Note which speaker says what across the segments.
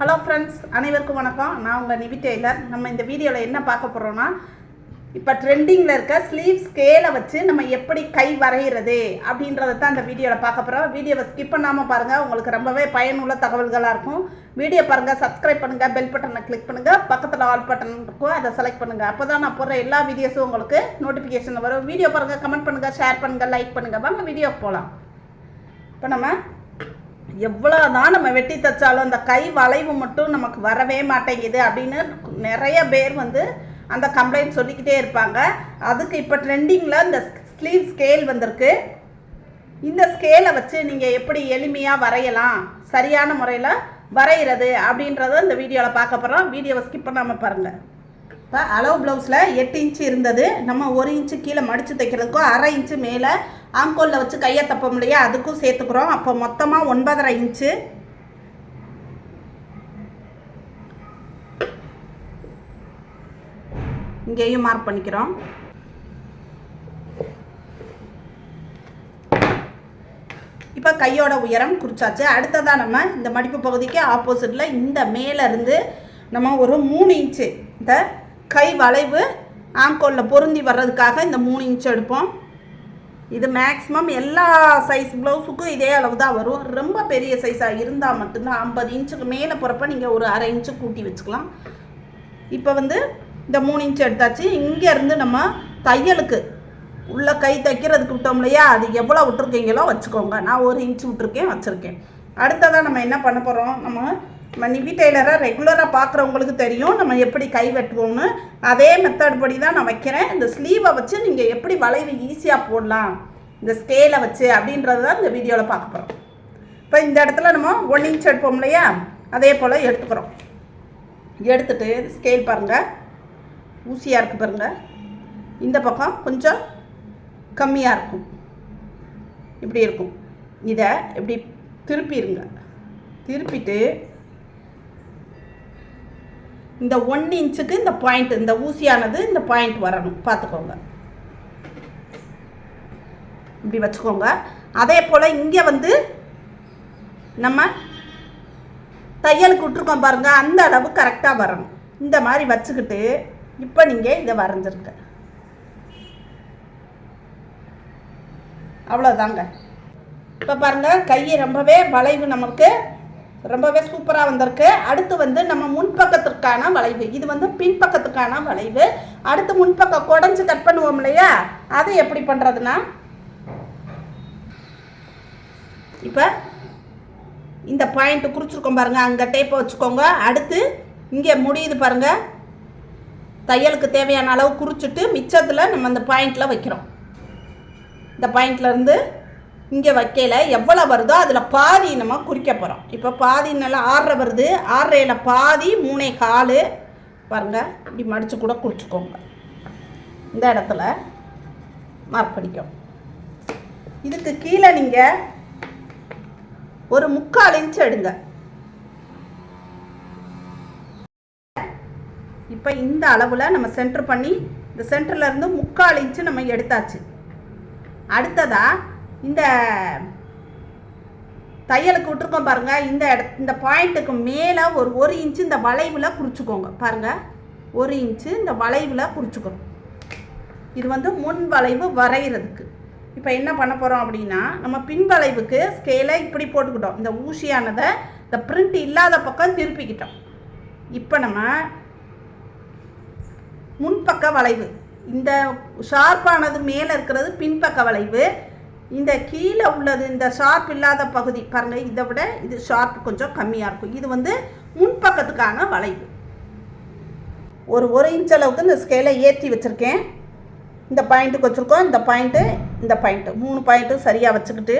Speaker 1: Hello friends அனைவருக்கும் வணக்கம். நான் உங்கள் நிவி டெய்லர். நம்ம இந்த வீடியோவில் என்ன பார்க்க போகிறோன்னா இப்போ ட்ரெண்டிங்கில் இருக்க ஸ்லீவ் ஸ்கேலை வச்சு நம்ம எப்படி கை வரைகிறது அப்படின்றத தான் இந்த வீடியோவில் பார்க்க போகிறோம் வீடியோவை ஸ்கிப் பண்ணாமல் பாருங்கள் உங்களுக்கு ரொம்பவே பயனுள்ள தகவல்களாக இருக்கும். வீடியோ பாருங்கள் சப்ஸ்கிரைப் பண்ணுங்கள் பெல் பட்டனை கிளிக் பண்ணுங்கள் பக்கத்தில் ஆல் பட்டன் இருக்கும் அதை செலக்ட் பண்ணுங்கள் அப்போ தான் நான் போடுற எல்லா வீடியோஸும் உங்களுக்கு நோட்டிஃபிகேஷன் வரும். வீடியோ பாருங்கள் கமெண்ட் பண்ணுங்கள் ஷேர் பண்ணுங்கள் லைக் பண்ணுங்கள் வாங்க வீடியோ போகலாம் இப்போ நம்ம எவ்வளோ தான் நம்ம வெட்டி தைச்சாலும் அந்த கை வளைவு மட்டும் நமக்கு வரவே மாட்டேங்குது அப்படின்னு நிறைய பேர் வந்து அந்த கம்ப்ளைண்ட் சொல்லிக்கிட்டே இருப்பாங்க. அதுக்கு இப்போ ட்ரெண்டிங்கில் இந்த ஸ்லீவ் ஸ்கேல் வந்திருக்கு. இந்த ஸ்கேலை வச்சு நீங்கள் எப்படி எளிமையாக வரையலாம்? சரியான முறையில் வரைகிறது அப்படின்றத இந்த வீடியோவில் பார்க்க போகிறோம் வீடியோவை ஸ்கிப் பண்ணாமல் பாருங்கள் இப்போ அளவு ப்ளவுஸில் எட்டு இன்ச்சு இருந்தது. நம்ம ஒரு இன்ச்சு கீழே மடித்து தைக்கிறதுக்கும் அரை இன்ச்சு மேலே ஆங்கோலில் வச்சு கையை தப்ப இல்லையா? அதுக்கும் சேர்த்துக்கிறோம். அப்போ மொத்தமாக ஒன்பதரை இன்ச்சு. இங்கேயும் மார்க் பண்ணிக்கிறோம். இப்போ கையோட உயரம் குறிச்சாச்சு. அடுத்ததாக நம்ம இந்த மடிப்பு பகுதிக்கு ஆப்போசிட்டில் இந்த மேலேருந்து நம்ம ஒரு மூணு இன்ச்சு. இந்த கை வளைவு ஆங்கோலில் பொருந்தி வர்றதுக்காக இந்த மூணு இன்ச்சு எடுப்போம். இது மேக்ஸிமம் எல்லா சைஸ் ப்ளவுஸுக்கும் இதே அளவு தான் வரும். ரொம்ப பெரிய சைஸாக இருந்தால் மட்டும்தான் ஐம்பது இன்ச்சுக்கு மேலே போகிறப்ப நீங்கள் ஒரு அரை இன்ச்சு கூட்டி வச்சுக்கலாம். இப்போ வந்து இந்த மூணு இன்ச்சு எடுத்தாச்சு. இங்கேருந்து நம்ம தையலுக்கு உள்ள கை தைக்கிறதுக்கு விட்டோம் இல்லையா? அது எவ்வளோ விட்டுருக்கீங்களோ வச்சுக்கோங்க. நான் ஒரு இன்ச்சு விட்டுருக்கேன் வச்சுருக்கேன். அடுத்ததாக நம்ம என்ன பண்ண போகிறோம் நம்ம நம்ம நிவி டெய்லரை ரெகுலராக பார்க்குறவங்களுக்கு தெரியும். நம்ம எப்படி கை வெட்டுவோம்னு. அதே மெத்தட் படி தான் நான் வைக்கிறேன். இந்த ஸ்லீவை வச்சு நீங்கள் எப்படி வளைவு ஈஸியாக போடலாம். இந்த ஸ்கேலை வச்சு அப்படின்றது தான் இந்த வீடியோவில் பார்க்க போகிறோம் இப்போ இந்த இடத்துல நம்ம ஒன் இன்ச் எடுப்போம் இல்லையா? அதே போல் எடுத்துக்கிறோம். எடுத்துட்டு ஸ்கேல் பாருங்கள் ஊசியாக இருக்குது பாருங்கள் இந்த பக்கம் கொஞ்சம் கம்மியாக இருக்கும். இப்படி இருக்கும். இதை இப்படி திருப்பிடுங்க திருப்பிட்டு இந்த ஒன் இன்ச்சுக்கு இந்த பாயிண்ட் இந்த ஊசியானது இந்த பாயிண்ட் வரணும். பார்த்துக்கோங்க. இப்படி வச்சுக்கோங்க. அதே போல் இங்கே வந்து நம்ம தையலுக்கு விட்ருக்கோம் பாருங்கள் அந்த அளவு கரெக்டாக வரணும். இந்த மாதிரி வச்சுக்கிட்டு இப்போ நீங்கள் இதை வரைஞ்சிருக்க அவ்வளோதாங்க இப்போ பாருங்கள் கை ரொம்பவே வளைவு நமக்கு ரொம்பவே சூப்பராக வந்திருக்கு. அடுத்து வந்து நம்ம முன்பக்கத்திற்கான வளைவு. இது வந்து பின்பக்கத்துக்கான வளைவு. அடுத்து முன்பக்கம் குடஞ்சி கட் பண்ணுவோம் இல்லையா? அது எப்படி பண்ணுறதுன்னா இப்போ இந்த பாயிண்ட்டு குறிச்சிருக்கோம் பாருங்கள் அங்கே டேப்பை வச்சுக்கோங்க. அடுத்து இங்கே முடியுது பாருங்கள் தையலுக்கு தேவையான அளவு குறிச்சிட்டு மிச்சத்தில் நம்ம அந்த பாயிண்டில் வைக்கிறோம். இந்த பாயிண்ட்லேருந்து இங்கே வைக்கையில் எவ்வளோ வருதோ அதில் பாதி நம்ம குறிக்க போகிறோம் இப்போ பாதி நல்லா ஆறரை வருது. ஆறரையில் பாதி மூணே கால். பாருங்கள் இப்படி மடித்து கூட குறிச்சிக்கோங்க இந்த இடத்துல மார்க் பண்ணிக்கோங்க. இதுக்கு கீழே நீங்கள் ஒரு முக்கால் இன்ச் எடுங்க. இப்போ இந்த அளவில் நம்ம சென்டர் பண்ணி இந்த சென்டர்லேருந்து முக்கால் இன்ச்சு நம்ம எடுத்தாச்சு. அடுத்ததாக இந்த தையலுக்கு விட்டுருக்கோம் பாருங்கள் இந்த இட இந்த பாயிண்ட்டுக்கு மேலே ஒரு ஒரு இன்ச்சு இந்த வளைவில் குறிச்சிக்கோங்க பாருங்கள் ஒரு இன்ச்சு இந்த வளைவில் குறிச்சிக்கணும் இது வந்து முன் வளைவு வரைகிறதுக்கு இப்போ என்ன பண்ண போகிறோம் அப்படின்னா நம்ம பின் வளைவுக்கு ஸ்கேலை இப்படி போட்டுக்கிட்டோம். இந்த ஊசியானதை இந்த பிரிண்ட் இல்லாத பக்கம் திருப்பிக்கிட்டோம். இப்போ நம்ம முன்பக்க வளைவு இந்த ஷார்ப்பானது மேலே இருக்கிறது பின்பக்க வளைவு இந்த கீழே உள்ளது இந்த ஷார்ப் இல்லாத பகுதி பாருங்கள் இதை விட இது ஷார்ப் கொஞ்சம் கம்மியாக இருக்கும். இது வந்து முன்பக்கத்துக்கான வளைவு. ஒரு ஒரு இன்ச் அளவுக்கு இந்த ஸ்கேலை ஏற்றி வச்சுருக்கேன். இந்த பாயிண்ட்டுக்கு வச்சுருக்கோம் இந்த பாயிண்ட்டு இந்த பாயிண்ட்டு மூணு பாயிண்ட்டும் சரியாக வச்சுக்கிட்டு.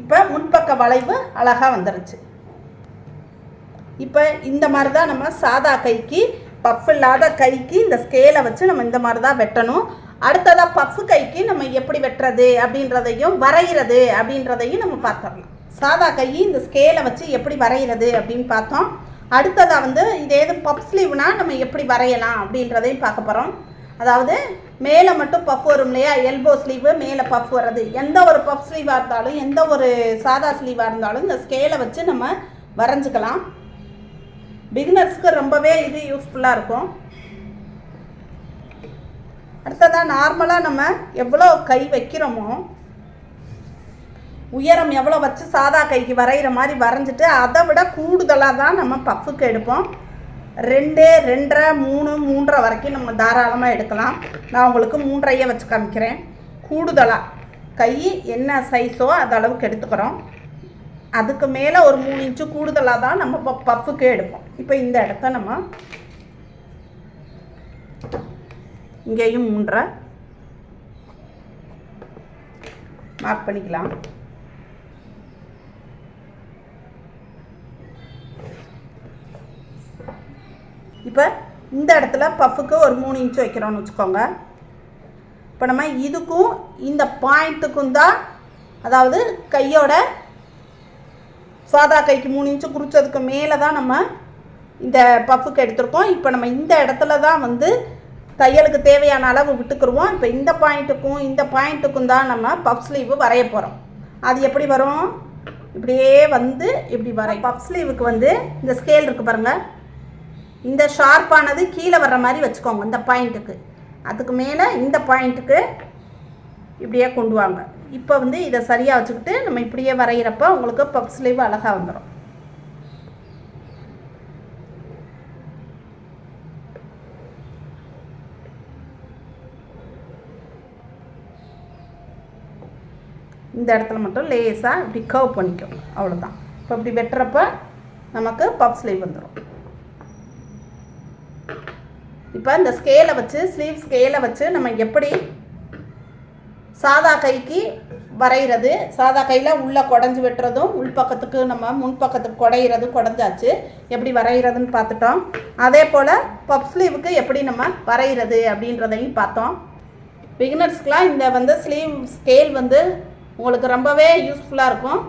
Speaker 1: இப்போ முன்பக்க வளைவு அழகாக வந்துருச்சு. இப்போ இந்த மாதிரி தான் நம்ம சாதா கைக்கு பஃப் இல்லாத கைக்கு இந்த ஸ்கேலை வச்சு நம்ம இந்த மாதிரி தான் வெட்டணும். அடுத்ததாக பஃப் கைக்கு நம்ம எப்படி வெட்டுறது அப்படின்றதையும் வரைகிறது அப்படின்றதையும் நம்ம பார்த்துடலாம். சாதா கை இந்த ஸ்கேலை வச்சு எப்படி வரைகிறது அப்படின்னு பார்த்தோம். அடுத்ததாக வந்து இது ஏது பப் ஸ்லீவ்னா நம்ம எப்படி வரையலாம் அப்படின்றதையும் பார்க்க போகிறோம் அதாவது மேலே மட்டும் பஃப் வரும் இல்லையா? எல்போ ஸ்லீவு மேலே பஃப் வர்றது. எந்த ஒரு பஃப் ஸ்லீவாக இருந்தாலும் எந்த ஒரு சாதா ஸ்லீவாக இருந்தாலும் இந்த ஸ்கேலை வச்சு நம்ம வரைஞ்சிக்கலாம். பிகினர்ஸ்க்கு ரொம்பவே இது யூஸ்ஃபுல்லாக இருக்கும். அடுத்ததாக நார்மலாக நம்ம எவ்வளோ கை வைக்கிறோமோ உயரம் எவ்வளோ வச்சு சாதா கைக்கு வரைகிற மாதிரி வரைஞ்சிட்டு அதை விட கூடுதலாக தான் நம்ம பஃப்புக்கு எடுப்போம். ரெண்டு ரெண்டரை மூணு மூன்றரை வரைக்கும் நம்ம தாராளமாக எடுக்கலாம். நான் உங்களுக்கு மூன்றையே வச்சு காமிக்கிறேன். கூடுதலாக கை என்ன சைஸோ அது அளவுக்கு எடுத்துக்கிறோம். அதுக்கு மேலே ஒரு மூணு இன்ச்சு கூடுதலாக தான் நம்ம இப்போ பஃப்புக்கு எடுப்போம். இப்போ இந்த இடத்த நம்ம இங்கேயும் மூன்றரை மார்க் பண்ணிக்கலாம். இப்போ இந்த இடத்துல பஃப்புக்கு ஒரு மூணு இன்ச்சு வைக்கிறோம்னு வச்சுக்கோங்க. இப்போ நம்ம இதுக்கும் இந்த பாயிண்ட்டுக்கும் தான் அதாவது கையோட சாதா கைக்கு மூணு இன்ச்சு குறிச்சதுக்கு மேலே தான் நம்ம இந்த பஃப்புக்கு எடுத்திருக்கோம். இப்போ நம்ம இந்த இடத்துல தான் வந்து தையலுக்கு தேவையான அளவு விட்டுக்குருவோம். இப்போ இந்த பாயிண்ட்டுக்கும் இந்த பாயிண்ட்டுக்கும் தான் நம்ம பஃப் ஸ்லீவு வரைய போகிறோம் அது எப்படி வரும்? இப்படியே வந்து இப்படி வரை பஃப் ஸ்லீவுக்கு வந்து இந்த ஸ்கேல் இருக்குது பாருங்கள் இந்த ஷார்ப்பானது கீழே வர்ற மாதிரி வச்சுக்கோங்க இந்த பாயிண்ட்டுக்கு. அதுக்கு மேலே இந்த பாயிண்ட்டுக்கு இப்படியே கொண்டு வாங்க. இப்போ வந்து இதை சரியாக வச்சுக்கிட்டு நம்ம இப்படியே வரைகிறப்ப உங்களுக்கு பப் ஸ்லீவ் அழகாக வந்துடும் இந்த இடத்துல மட்டும் லேஸாக இப்படி கர்வ் பண்ணிக்கும் அவ்வளோதான் இப்போ இப்படி வெட்டுறப்ப நமக்கு பப் ஸ்லீவ் வந்துடும் இப்போ இந்த ஸ்கேலை வச்சு ஸ்லீவ் ஸ்கேலை வச்சு நம்ம எப்படி சாதா கைக்கு வரைகிறது சாதா கையில் உள்ளே குடஞ்சி வெட்டுறதும் உள்பக்கத்துக்கு நம்ம முன்பக்கத்துக்கு குடையிறதும் குடஞ்சாச்சு. எப்படி வரைகிறதுன்னு பார்த்துட்டோம். அதே போல் பப் ஸ்லீவுக்கு எப்படி நம்ம வரைகிறது அப்படின்றதையும் பார்த்தோம். பிகினர்ஸ்க்கெலாம் இந்த வந்து ஸ்லீவ் ஸ்கேல் வந்து உங்களுக்கு ரொம்பவே யூஸ்ஃபுல்லாக இருக்கும்.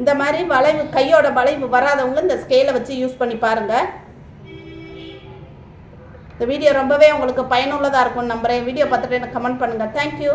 Speaker 1: இந்த மாதிரி வளைவு கையோட வளைவு வராதவங்க இந்த ஸ்கேலை வச்சு யூஸ் பண்ணி பாருங்கள் இந்த வீடியோ ரொம்பவே உங்களுக்கு பயனுள்ளதாக இருக்கும்னு நம்புகிறேன் வீடியோ பார்த்துட்டு எனக்கு கமெண்ட் பண்ணுங்கள் தேங்க்யூ